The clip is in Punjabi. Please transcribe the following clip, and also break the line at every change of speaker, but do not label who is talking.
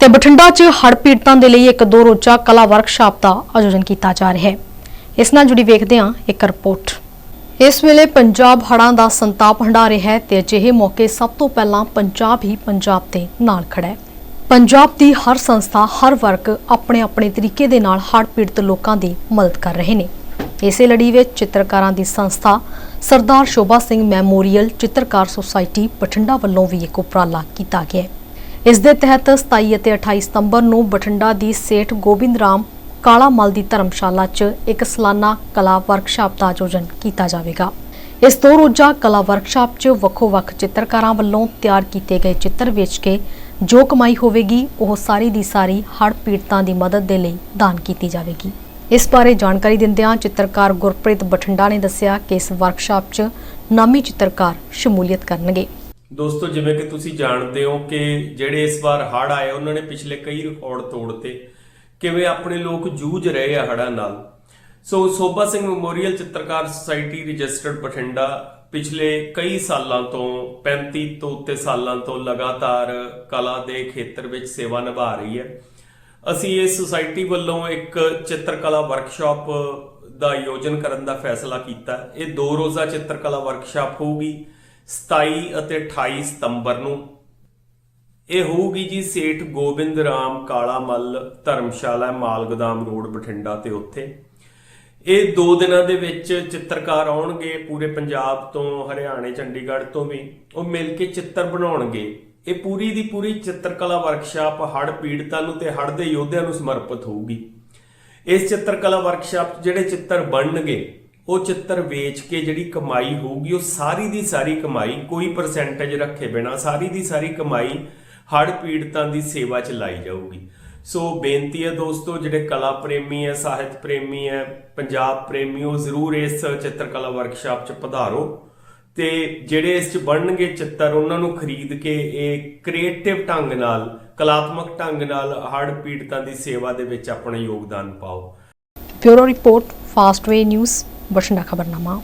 ਤੇ ਬਠਿੰਡਾ 'ਚ ਹੜ੍ਹ ਪੀੜਤਾਂ ਦੇ ਲਈ ਇੱਕ ਦੋ ਰੋਜ਼ਾ ਕਲਾ ਵਰਕਸ਼ਾਪ ਦਾ ਆਯੋਜਨ ਕੀਤਾ ਜਾ ਰਿਹਾ ਹੈ। ਇਸ ਨਾਲ ਜੁੜੀ ਵੇਖਦੇ ਹਾਂ ਇੱਕ ਰਿਪੋਰਟ। ਇਸ ਵੇਲੇ ਪੰਜਾਬ ਹੜ੍ਹਾਂ ਦਾ ਸੰਤਾਪ ਹੰਢਾ ਰਿਹਾ ਹੈ ਤੇ ਅਜਿਹੇ ਮੌਕੇ ਸਭ ਤੋਂ ਪਹਿਲਾਂ ਪੰਜਾਬ ਹੀ ਪੰਜਾਬ ਦੇ ਨਾਲ ਖੜਾ ਹੈ। ਪੰਜਾਬ ਦੀ ਹਰ ਸੰਸਥਾ, ਹਰ ਵਰਗ ਆਪਣੇ ਆਪਣੇ ਤਰੀਕੇ ਦੇ ਨਾਲ ਹੜ੍ਹ ਪੀੜਤ ਲੋਕਾਂ ਦੀ ਮਦਦ ਕਰ ਰਹੇ ਨੇ। ਇਸੇ ਲੜੀ ਵਿੱਚ ਚਿੱਤਰਕਾਰਾਂ ਦੀ ਸੰਸਥਾ ਸਰਦਾਰ ਸ਼ੋਭਾ ਸਿੰਘ ਮੈਮੋਰੀਅਲ, ਚਿੱਤਰਕਾਰ ਸੁਸਾਇਟੀ ਬਠਿੰਡਾ ਵੱਲੋਂ ਵੀ ਇੱਕ ਉਪਰਾਲਾ ਕੀਤਾ ਗਿਆ ਹੈ। ਇਸ ਦੇ ਤਹਿਤ 27 ਅਤੇ 28 ਸਤੰਬਰ ਨੂੰ ਬਠਿੰਡਾ ਦੀ ਸੇਠ ਗੋਬਿੰਦ ਰਾਮ ਕਾਲਾ ਮਲ ਦੀ ਧਰਮਸ਼ਾਲਾ 'ਚ ਇੱਕ ਸਾਲਾਨਾ ਕਲਾ ਵਰਕਸ਼ਾਪ ਦਾ ਆਯੋਜਨ ਕੀਤਾ ਜਾਵੇਗਾ। ਇਸ ਦੋ ਰੋਜ਼ਾ ਕਲਾ ਵਰਕਸ਼ਾਪ 'ਚ ਵੱਖੋ-ਵੱਖ ਚਿੱਤਰਕਾਰਾਂ ਵੱਲੋਂ ਤਿਆਰ ਕੀਤੇ ਗਏ ਚਿੱਤਰ ਵੇਚ ਕੇ ਜੋ ਕਮਾਈ ਹੋਵੇਗੀ, ਉਹ ਸਾਰੀ ਦੀ ਸਾਰੀ ਹੜ੍ਹ ਪੀੜਤਾਂ ਦੀ ਮਦਦ ਦੇ ਲਈ ਦਾਨ ਕੀਤੀ ਜਾਵੇਗੀ। ਇਸ ਬਾਰੇ ਜਾਣਕਾਰੀ ਦਿੰਦਿਆਂ ਚਿੱਤਰਕਾਰ ਗੁਰਪ੍ਰੀਤ ਬਠਿੰਡਾ ਨੇ ਦੱਸਿਆ ਕਿ ਇਸ ਵਰਕਸ਼ਾਪ 'ਚ ਨਾਮੀ ਚਿੱਤਰਕਾਰ ਸ਼ਮੂਲੀਅਤ ਕਰਨਗੇ।
ਦੋਸਤੋ, ਜਿਵੇਂ ਕਿ ਤੁਸੀਂ ਜਾਣਦੇ ਹੋ ਕਿ ਜਿਹੜੇ ਇਸ ਵਾਰ ਹੜ੍ਹ ਆਏ, ਉਹਨਾਂ ਨੇ ਪਿਛਲੇ ਕਈ ਰਿਕਾਰਡ ਤੋੜਤੇ। ਕਿਵੇਂ ਆਪਣੇ ਲੋਕ ਜੂਝ ਰਹੇ ਆ ਹੜ੍ਹਾਂ ਨਾਲ? ਸੋ, ਸੋਭਾ ਸਿੰਘ ਮੈਮੋਰੀਅਲ ਚਿੱਤਰਕਾਰ ਸੁਸਾਇਟੀ ਰਜਿਸਟਰਡ ਬਠਿੰਡਾ ਪਿਛਲੇ ਕਈ ਸਾਲਾਂ ਤੋਂ 35 ਤੋਂ ਉੱਤੇ ਸਾਲਾਂ ਤੋਂ ਲਗਾਤਾਰ ਕਲਾ ਦੇ ਖੇਤਰ ਵਿੱਚ ਸੇਵਾ ਨਿਭਾ ਰਹੀ ਹੈ। ਅਸੀਂ ਇਸ ਸੁਸਾਇਟੀ ਵੱਲੋਂ ਇੱਕ ਚਿੱਤਰਕਲਾ ਵਰਕਸ਼ਾਪ ਦਾ ਆਯੋਜਨ ਕਰਨ ਦਾ ਫੈਸਲਾ ਕੀਤਾ। ਇਹ ਦੋ ਰੋਜ਼ਾ ਚਿੱਤਰਕਲਾ ਵਰਕਸ਼ਾਪ ਹੋਊਗੀ। 27 ਅਤੇ 28 ਸਤੰਬਰ ਨੂੰ। ਇਹ ਹੋਊਗੀ ਜੀ ਸੇਠ ਗੋਬਿੰਦ ਰਾਮ ਕਾਲਾ ਮੱਲ ਧਰਮਸ਼ਾਲਾ ਮਾਲ ਗੋਦਾਮ ਰੋਡ ਬਠਿੰਡਾ ਤੇ ਉੱਥੇ। ਇਹ ਦੋ ਦਿਨਾਂ ਦੇ ਵਿੱਚ ਚਿੱਤਰਕਾਰ ਆਉਣਗੇ ਪੂਰੇ ਪੰਜਾਬ ਤੋਂ, ਹਰਿਆਣੇ, ਚੰਡੀਗੜ੍ਹ ਤੋਂ ਵੀ। ਉਹ ਮਿਲ ਕੇ ਚਿੱਤਰ ਬਣਾਉਣਗੇ। ਇਹ ਪੂਰੀ ਦੀ ਪੂਰੀ ਚਿੱਤਰਕਲਾ ਵਰਕਸ਼ਾਪ ਹੜ੍ਹ ਪੀੜਤਾਂ ਨੂੰ ਤੇ ਹੜ੍ਹ ਦੇ ਯੋਧਿਆਂ ਨੂੰ ਸਮਰਪਿਤ ਹੋਊਗੀ। ਇਸ ਚਿੱਤਰਕਲਾ ਵਰਕਸ਼ਾਪ 'ਚ ਜਿਹੜੇ ਚਿੱਤਰ ਬਣਨਗੇ ਉਹ ਚਿੱਤਰ ਵੇਚ ਕੇ ਜਿਹੜੀ ਕਮਾਈ ਹੋਊਗੀ, ਉਹ ਸਾਰੀ ਦੀ ਸਾਰੀ ਕਮਾਈ ਕੋਈ ਪਰਸੈਂਟੇਜ ਰੱਖੇ ਬਿਨਾ ਸਾਰੀ ਦੀ ਸਾਰੀ ਕਮਾਈ ਹੜ੍ਹ ਪੀੜਤਾਂ ਦੀ ਸੇਵਾ 'ਚ ਲਾਈ ਜਾਊਗੀ। ਸੋ ਬੇਨਤੀ ਹੈ ਦੋਸਤੋ, ਜਿਹੜੇ ਕਲਾ ਪ੍ਰੇਮੀ ਹੈ, ਸਾਹਿਤ ਪ੍ਰੇਮੀ ਹੈ, ਪੰਜਾਬ ਪ੍ਰੇਮੀ, ਉਹ ਜ਼ਰੂਰ ਇਸ ਚਿੱਤਰਕਲਾ ਵਰਕਸ਼ਾਪ 'ਚ ਪਧਾਰੋ। ਤੇ ਜਿਹੜੇ ਇਸ 'ਚ ਬਣਨਗੇ ਚਿੱਤਰ, ਉਹਨਾਂ ਨੂੰ ਖਰੀਦ ਕੇ ਇਹ ਕ੍ਰੀਏਟਿਵ ਢੰਗ ਨਾਲ, ਕਲਾਤਮਕ ਢੰਗ ਨਾਲ ਹੜ੍ਹ ਪੀੜਤਾਂ ਦੀ ਸੇਵਾ ਦੇ ਵਿੱਚ ਆਪਣਾ ਯੋਗਦਾਨ ਪਾਓ।
Bureau report Fastway news Bathinda ਖਬਰਨਾਮਾ